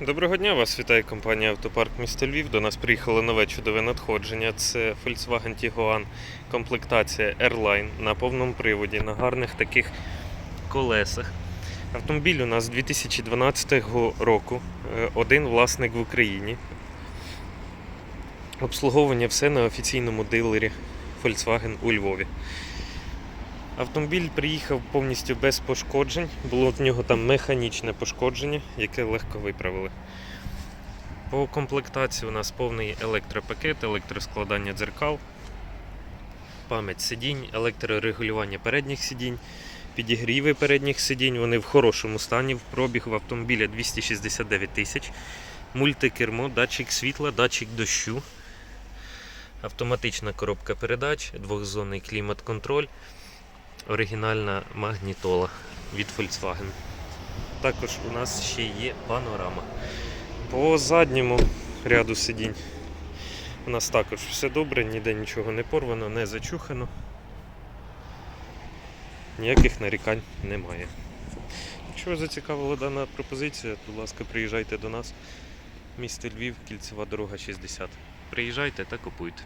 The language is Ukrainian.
Доброго дня, вас вітає компанія Автопарк місто Львів. До нас приїхало нове чудове надходження. Це Volkswagen Tiguan комплектація Airline на повному приводі, на гарних таких колесах. Автомобіль у нас 2012 року, е, один власник в Україні. Обслуговування все на офіційному дилері Volkswagen у Львові. Автомобіль приїхав повністю без пошкоджень. Було в нього там механічне пошкодження, яке легко виправили. По комплектації у нас повний електропакет, електроскладання дзеркал, пам'ять сидінь, електрорегулювання передніх сидінь, підігріви передніх сидінь. Вони в хорошому стані. Пробіг в автомобіля 269 тисяч. Мультикермо, датчик світла, датчик дощу, автоматична коробка передач, двохзонний клімат-контроль оригінальна магнітола від Volkswagen. Також у нас ще є панорама. По задньому ряду сидінь у нас також все добре, ніде нічого не порвано, не зачухано. Ніяких нарікань немає. Якщо вас зацікавила дана пропозиція, будь ласка, приїжджайте до нас. Місто Львів, кільцева дорога 60. Приїжджайте та купуйте.